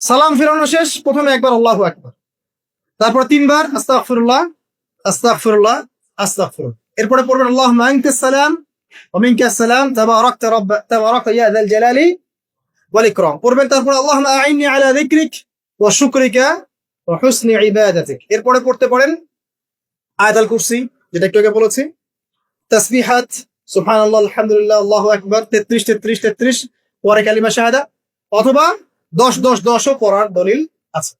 সালাম ফেরানো শেষ প্রথমে একবার আল্লাহ একবার তারপর তিনবার আস্তাগফিরুল্লাহ আস্তাগফিরুল্লাহ আস্তাগফিরুল্লাহ এরপরে পড়বেন আল্লাহ মাইনকাস সালাম ومنك السلام تباركت رب تبارك يا ذا الجلال والإكرام পড়বেন তারপর اللهم أعني على ذكرك وشكرك وحسن عبادتك এরপরে পড়তে পারেন আয়াতুল কুরসি যেটা একটু আগে বলেছি তাসবিহাত সুবহানাল্লাহ আলহামদুলিল্লাহ আল্লাহু আকবার 33 33 33 পরে কালিমা শাহাদা অথবা 10 10 10 ও পড়ার দলিল আছে।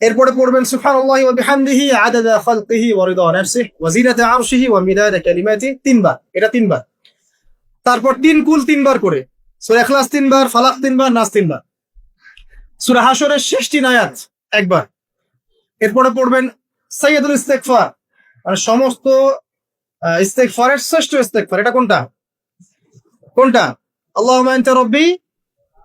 এরপরে পড়বেন, সুবহানাল্লাহি ওয়া বিহামদিহি আদাদা খালকিহি ওয়া রিদা নাফসিহি ওয়া আরশিহি ওয়া মিদাদা কালিমাতি তিনবার। এটা তিনবার। তারপর তিন কুল তিনবার করে। সূরা ইখলাস তিনবার, ফালাক তিনবার, নাস তিনবার। সূরা হাশরের শেষ তিন আয়াত একবার। এরপরে পড়বেন, সাইয়্যিদুল ইস্তিগফার। মানে সমস্ত ইস্তেগফারের শ্রেষ্ঠ ইস্তেগফার। এটা কোনটা? কোনটা? আল্লাহুম্মা আনতা রাব্বি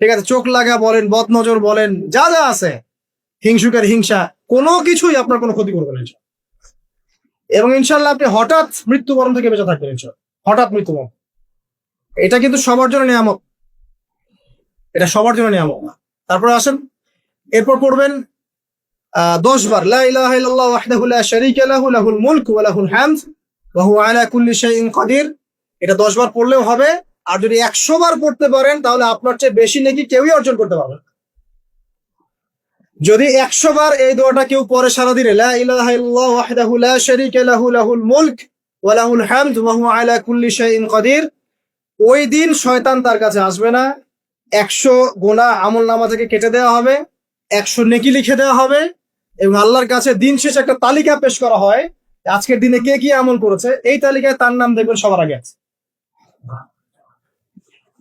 ঠিক আছে, চোখ লাগা বলেন বদ নজর বলেন, যা যা আছে, হিংসুকের হিংসা, কোনো কিছুই আপনার কোনো ক্ষতি করবে না এবং ইনশাল্লাহ আপনি হঠাৎ মৃত্যুবরণ থেকে বেঁচে থাকবেন, ইনশাল্লাহ। হঠাৎ মৃত্যুবরণ। এটা কিন্তু সবার জন্য নিয়ামক এটা সবার জন্য নিয়ামক না। তারপরে আসেন, এরপর পড়বেন দশ বার এটা দশ বার পড়লেও হবে আর যদি একশো বার পড়তে পারেন, তাহলে আপনার চেয়ে বেশি নাকি কেউই অর্জন করতে পারবে। যদি একশো বার এই দোয়াটা কেউ পরে সারা দিনে লা ইলাহা ইল্লাল্লাহ ওয়াহদাহু লা শারীকা মুলক ওয়া লাহুল হামদ আলা কুল্লি শাইইন কাদির ওই দিন শয়তান তার কাছে আসবে না। একশো গোনা আমল নামা থেকে কেটে দেওয়া হবে, একশো নেকি লিখে দেওয়া হবে, এবং আল্লাহর কাছে দিন শেষে একটা তালিকা পেশ করা হয়। আজকের দিনে কে কি আমল করেছে, এই তালিকায় তার নাম দেখবেন সবার আগে আছে।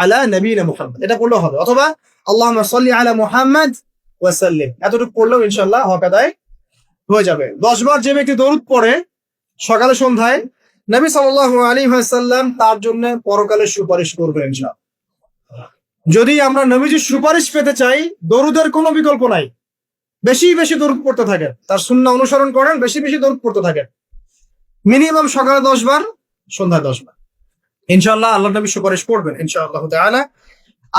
আলা নবীনা মুহাম্মদ। এটা পড়লেও হবে। অথবা আল্লাহ সাল্লি আলা মুহাম্মদ ওয়াসাল্লিম। এতটুকু পড়লেও ইনশাল্লাহ হক আদায় হয়ে যাবে। দশ বার যে ব্যক্তি দরুদ পড়ে সকালে, সন্ধ্যায়, নবী সাল্লাল্লাহু আলী ওয়াসাল্লাম তার জন্য পরকালে সুপারিশ করবেন ইনশাআল্লাহ। যদি আমরা নবীজির সুপারিশ পেতে চাই, দরুদের কোনো বিকল্প নাই। বেশি বেশি দরুদ পড়তে থাকেন তার সুন্নাহ অনুসরণ করেন, বেশি বেশি দরুদ পড়তে থাকেন মিনিমাম সকালে দশ বার, সন্ধ্যায় দশ বার। ইনশাআল্লাহ আল্লাহ নবী সুপারিশ করবেন, ইনশাআল্লাহ তাআলা।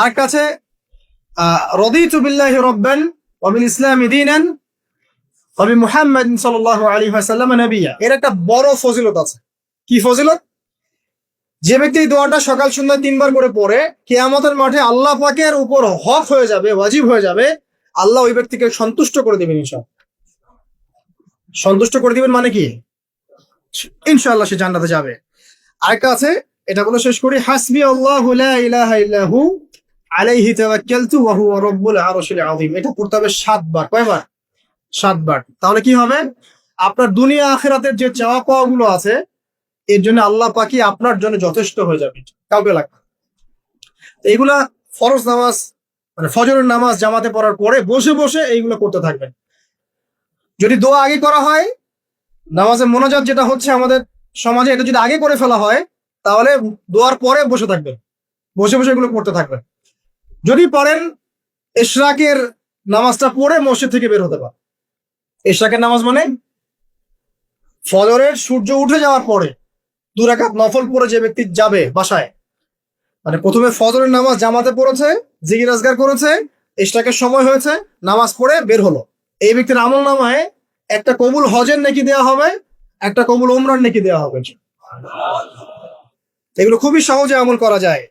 আর কাছে রদিতু বিল্লাহি রাব্বান ওয়া বিল ইসলামি দীনান ওয়া বি মুহাম্মাদিন সাল্লাল্লাহু আলাইহি ওয়াসাল্লাম নবিয়্যা এর একটা বড় ফজিলত আছে। কি ফজিলত? যে ব্যক্তি দোয়াটা সকাল সন্ধ্যা তিনবার করে পড়ে, কেয়ামতের মাঠে আল্লাহ পাকের উপর হক হয়ে যাবে, ওয়াজিব হয়ে যাবে, আল্লাহ ওই ব্যক্তিকে সন্তুষ্ট করে দিবেন ইনশাআল্লাহ। সন্তুষ্ট করে দিবেন মানে কি? ইনশাআল্লাহ সে জান্নাতে যাবে। আরেকটা আছে এটা বলে শেষ করি, হাসবি আল্লাহ ইলাহা আলাইহি তাওয়াক্কালতু ওয়া হুয়া রাব্বুল আরশিল আযীম। এটা পড়তে হবে সাতবার, কয়বার? সাতবার। তাহলে কি হবে? আপনার দুনিয়া আখিরাতের যে চাওয়া পাওয়া আছে, এর জন্য আল্লাহ পাকি আপনার জন্য যথেষ্ট হয়ে যাবে। কাউকে লাগবে এইগুলা ফরজ নামাজ মানে ফজরের নামাজ জামাতে পড়ার পরে বসে বসে এইগুলো করতে থাকবেন। যদি দোয়া আগে করা হয়, নামাজের মোনাজাত যেটা হচ্ছে আমাদের সমাজে, এটা যদি আগে করে ফেলা হয় তাহলে দোয়ার পরে বসে থাকবেন। বসে বসে এগুলো করতে থাকবেন। যদি পারেন ইশরাকের নামাজটা পড়ে মসজিদ থেকে বের হতে পারে ইশরাকের নামাজ মানে ফজরের সূর্য উঠে যাওয়ার পরে দু রাকাত নফল পড়ে যে ব্যক্তি যাবে বাসায় মানে প্রথমে ফজরের নামাজ জামাতে পড়েছে জিগির আজগার করেছে ইশরাকের সময় হয়েছে, নামাজ পড়ে বের হলো। এই ব্যক্তির আমল নামায় একটা কবুল হজের নেকি দেওয়া হবে, একটা কবুল ওমরান নেকি দেওয়া হবে। এগুলো খুবই সহজে আমল করা যায়।